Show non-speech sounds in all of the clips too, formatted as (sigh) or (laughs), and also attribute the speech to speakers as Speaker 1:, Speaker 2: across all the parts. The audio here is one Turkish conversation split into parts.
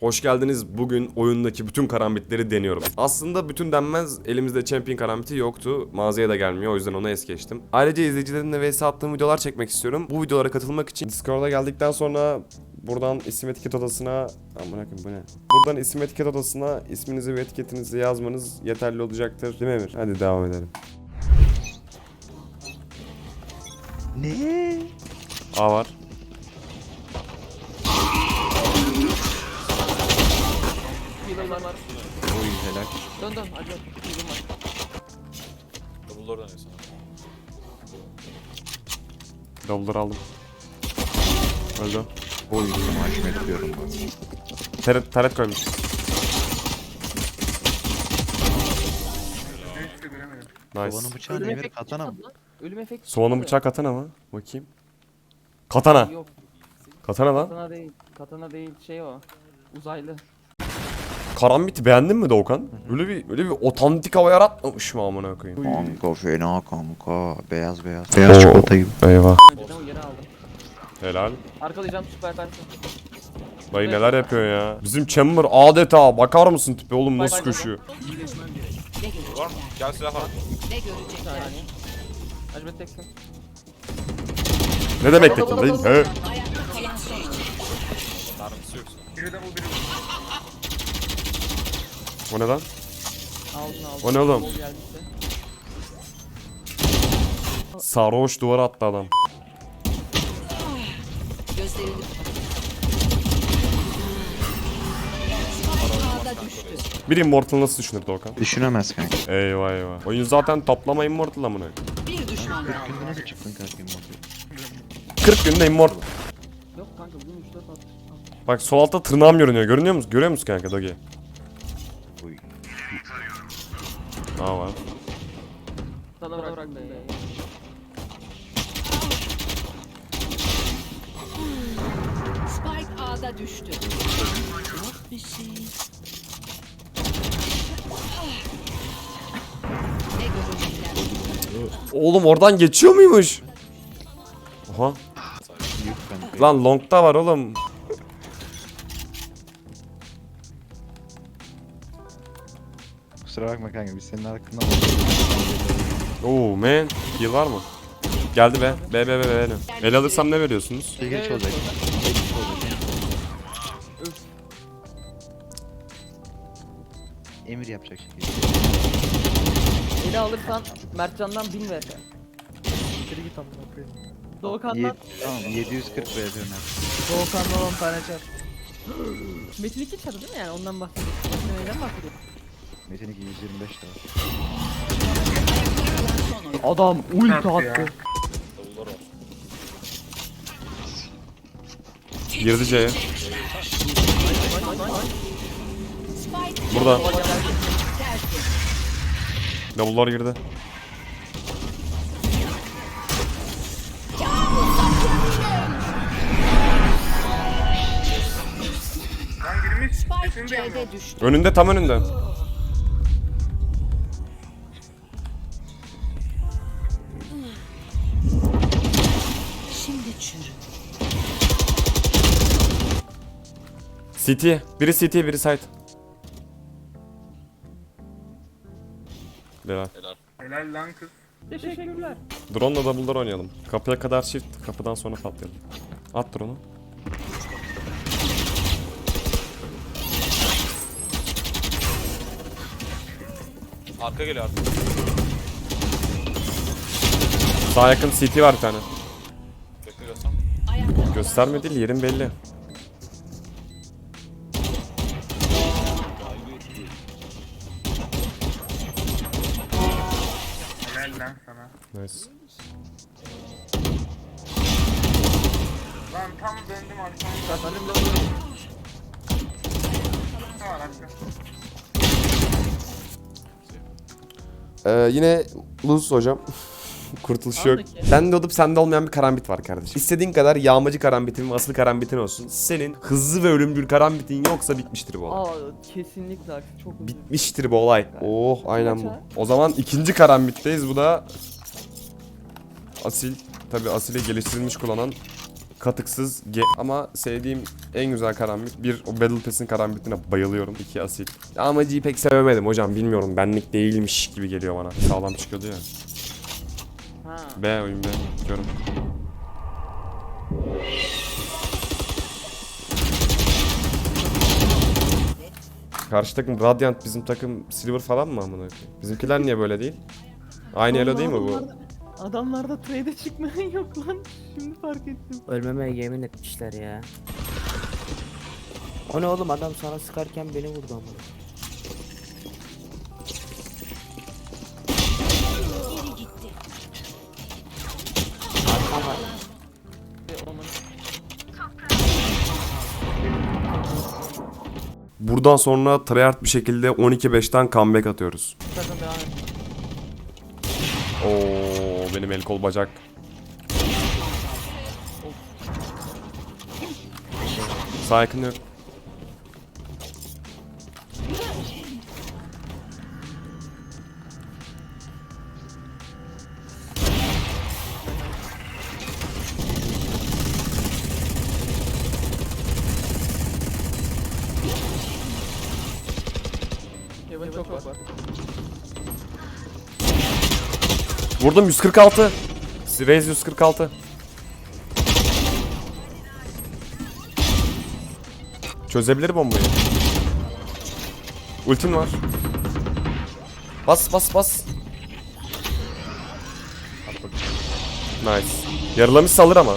Speaker 1: Hoş geldiniz. Bugün oyundaki bütün karambitleri deniyorum. Aslında bütün denmez. Elimizde champion karambiti yoktu. Mağazaya da gelmiyor. O yüzden onu es geçtim. Ayrıca izleyicilerimle vs attığım videolar çekmek istiyorum. Bu videolara katılmak için Discord'a geldikten sonra buradan isim etiket odasına Aman koyayım bu ne? Buradan isim etiket odasına isminizi ve etiketinizi yazmanız yeterli olacaktır. Değil mi Emir? Hadi devam edelim.
Speaker 2: Ne?
Speaker 1: A var.
Speaker 2: Helal.
Speaker 3: Dön dön acı. Healer var.
Speaker 4: Double door dönüyorsun.
Speaker 1: Double'ları aldım. Öldü.
Speaker 2: Oy maaş bekliyorum bak.
Speaker 1: Taret, taret koymuş. Nice.
Speaker 2: Kovanın bıçağı ne bir katana mı?
Speaker 3: Ölüm efekti
Speaker 1: Soğanın bıçağı katana mı? Bakayım. Katana.
Speaker 3: Yok
Speaker 1: Katana lan.
Speaker 3: katana değil. Katana değil şey o. Uzaylı.
Speaker 1: Karambit'i beğendin mi Doğukan? Öyle bir öyle bir otantik hava yaratmamış mı amına koyayım?
Speaker 2: Kanka fena kanka. Beyaz beyaz. Beyaz çikolata gibi.
Speaker 1: Eyvah.
Speaker 3: Önceden o yere aldım.
Speaker 1: Helal.
Speaker 3: Arkalayacağım süper persi.
Speaker 1: Dayı neler yapıyor ya? Bizim Chamber adeta bakar mısın tipe oğlum nasıl koşuyor?
Speaker 4: Var mı? Gel silah
Speaker 3: saniye. Acmet teksin.
Speaker 1: Ne demek tekin değil? He.
Speaker 4: Mermisi yok.
Speaker 1: O ne lan?
Speaker 3: Aldın aldın.
Speaker 1: O ne oğlum?
Speaker 3: Bol.
Speaker 1: Sarhoş duvara attı adam.
Speaker 5: Gözlerini.
Speaker 1: Bir Immortal nasıl düşünür Doğukan?
Speaker 2: Düşünemez kanka.
Speaker 1: Eyvah eyvah. Oyun zaten toplama Immortal amına.
Speaker 5: Bir düşman kaldı.
Speaker 2: Günde nasıl çıktın kanka immortal?
Speaker 1: 40 günde Immortal.
Speaker 3: Yok kanka bugün 3 4 at.
Speaker 1: Bak sol altta tırnağım görünüyor. Görünüyor musun? Görüyor musun kanka Dogi? Var.
Speaker 3: Sana bıraktım be.
Speaker 5: Spike A'da düştü. Yok bir şey.
Speaker 1: Oğlum oradan geçiyor muymuş?
Speaker 2: Kanka.
Speaker 1: Lan long'da var oğlum.
Speaker 2: Kusura bakma kanka biz senin hakkında
Speaker 1: Oo man. Heal var mı? Geldi be. Be be be be. El alırsam ne veriyorsunuz?
Speaker 2: Bir geç olacak. Emir yapacak şey.
Speaker 3: Eli alırsan Mertcan'dan 1000 ver. Geri git amına koyayım. Doğukan'dan
Speaker 2: Yet, tamam 740 veriyorum ben.
Speaker 3: Doğukan'dan 10 tane çar. Metin 2 çarı değil mi yani ondan bahsediyorum. Metin neyden bahsediyorum?
Speaker 2: Metin 2 125 lira.
Speaker 3: Adam ulti attı.
Speaker 1: Girdi C'ye. Burada. Double'lar girdi.
Speaker 5: Spike C'de düştü.
Speaker 1: Önünde tam önünde. CT. Biri CT biri side. Helal.
Speaker 6: Helal lan kız.
Speaker 3: Teşekkürler.
Speaker 1: Drone'la double'lar oynayalım. Kapıya kadar shift, kapıdan sonra patlayalım. At drone'u.
Speaker 4: Arka geliyor arka.
Speaker 1: Sağ yakın CT var bir tane.
Speaker 4: Bekle görsem.
Speaker 1: Gösterme değil, yerin belli.
Speaker 6: Helal lan sana.
Speaker 1: Nice.
Speaker 6: Lan tam döndüm arkamda.
Speaker 3: Önümde
Speaker 6: Ne var arka?
Speaker 1: Ee, yine Luz hocam. Kurtuluş yok.
Speaker 3: Anladaki.
Speaker 1: Bende olup sende olmayan bir karambit var kardeşim. İstediğin kadar yağmacı karambitin ve asıl karambitin olsun. Senin hızlı ve ölümcül karambitin yoksa bitmiştir bu olay.
Speaker 3: Aa kesinlikle çok hızlı.
Speaker 1: Bitmiştir bu olay. Oh aynen bu. O zaman ikinci karambitteyiz. Bu da Asil. Tabi Asil'i geliştirilmiş kullanan katıksız ge- ama sevdiğim en güzel karambit bir o Battle Pass'in karambitine bayılıyorum. İki asil. Ama G'yi pek sevemedim hocam bilmiyorum benlik değilmiş gibi geliyor bana. Sağlam çıkıyordu ya. B oyun B. Diyorum. Karşı takım Radiant bizim takım Silver falan mı amına koyayım? Bizimkiler niye böyle değil? Aynı elo değil mi bu?
Speaker 3: Adamlarda- Adamlarda trade çıkmayan (laughs) yok lan. Şimdi fark ettim.
Speaker 7: Ölmeme yemin etmişler ya. O ne oğlum adam sana sıkarken beni vurdu ama.
Speaker 1: Buradan sonra tryhard bir şekilde 12-5'ten comeback atıyoruz.
Speaker 3: takım devam et.
Speaker 1: Oo benim el kol bacak. Sağ yakın yok. Vurdum 146. Raze 146. Çözebilir bombayı. Ultim var. Bas bas bas. Nice. Yarılamış alır ama.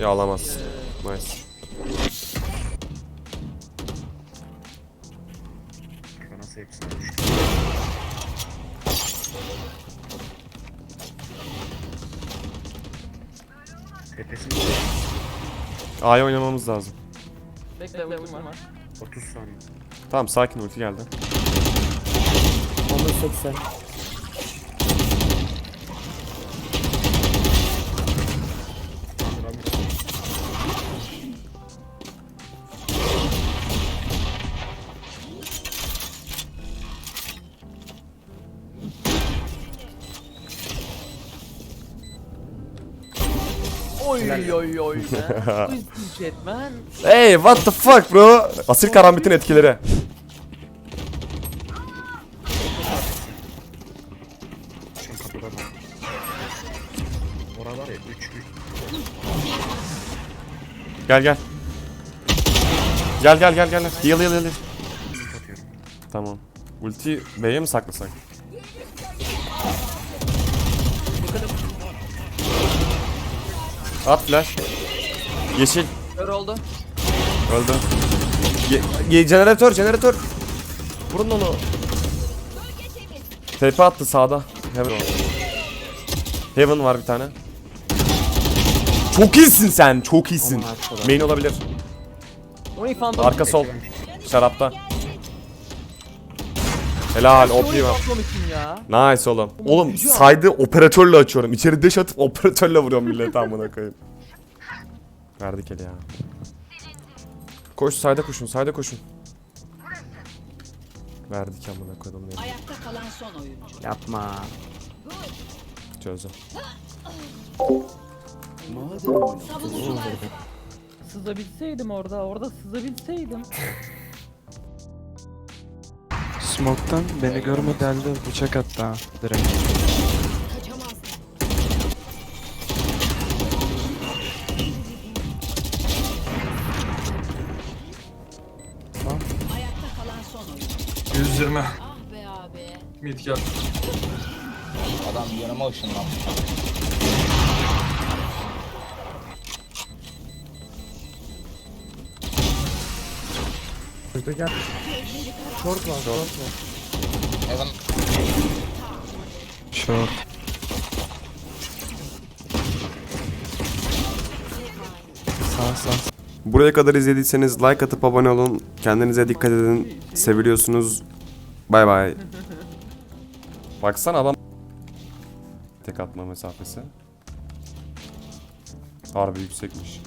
Speaker 1: Ya alamaz. Nice.
Speaker 2: Nasıl? Tepesinde
Speaker 1: A'ya oynamamız lazım.
Speaker 3: Bekle ultim var.
Speaker 2: 30 saniye.
Speaker 1: Tamam sakin ulti geldi.
Speaker 7: Onu 80.
Speaker 3: Oy oy oy man. Jet man.
Speaker 1: Hey what the fuck bro? Asil karambitin etkileri.
Speaker 2: Şu kapıda da. Orada var ya 3
Speaker 1: Gel gel. Gel gel gel gel. Heal heal heal. Tamam. Ulti B'ye mi saklasak? At flash. Yeşil.
Speaker 3: Kör oldu.
Speaker 1: Öldü. Ye- ye- jeneratör jeneratör. Vurun onu. TP attı sağda. Heaven. Heaven var bir tane. Çok iyisin sen. Çok iyisin. Main olabilir.
Speaker 3: Oy phantom.
Speaker 1: Arka sol. Şarapta. Helal OP
Speaker 3: Oy
Speaker 1: var.
Speaker 3: phantom için ya.
Speaker 1: Nice oğlum. Oğlum saydı operatörle açıyorum. İçeri dash atıp (laughs) operatörle vuruyorum millete amına koyayım. Verdik eli ya. Koş sayda koşun sayda koşun. Verdik amına koydum ya.
Speaker 5: Ayakta kalan son oyuncu.
Speaker 7: Yapma.
Speaker 1: Çözdüm.
Speaker 5: Savunucular
Speaker 3: Sızabilseydim orada, orada sızabilseydim. (laughs)
Speaker 8: Smoke'tan beni görmedi halde bıçak attı ha direkt.
Speaker 5: kaçamaz. Ayakta kalan son oyuncu.
Speaker 6: 120.
Speaker 5: Ah
Speaker 6: Mid gel.
Speaker 9: Adam yanıma ışınlanmış. Evan
Speaker 8: Short. Sağ sağ.
Speaker 1: Buraya kadar izlediyseniz like atıp abone olun. Kendinize dikkat edin. Seviliyorsunuz. Bay bay. Baksana adam tek atma mesafesi. Harbi yüksekmiş.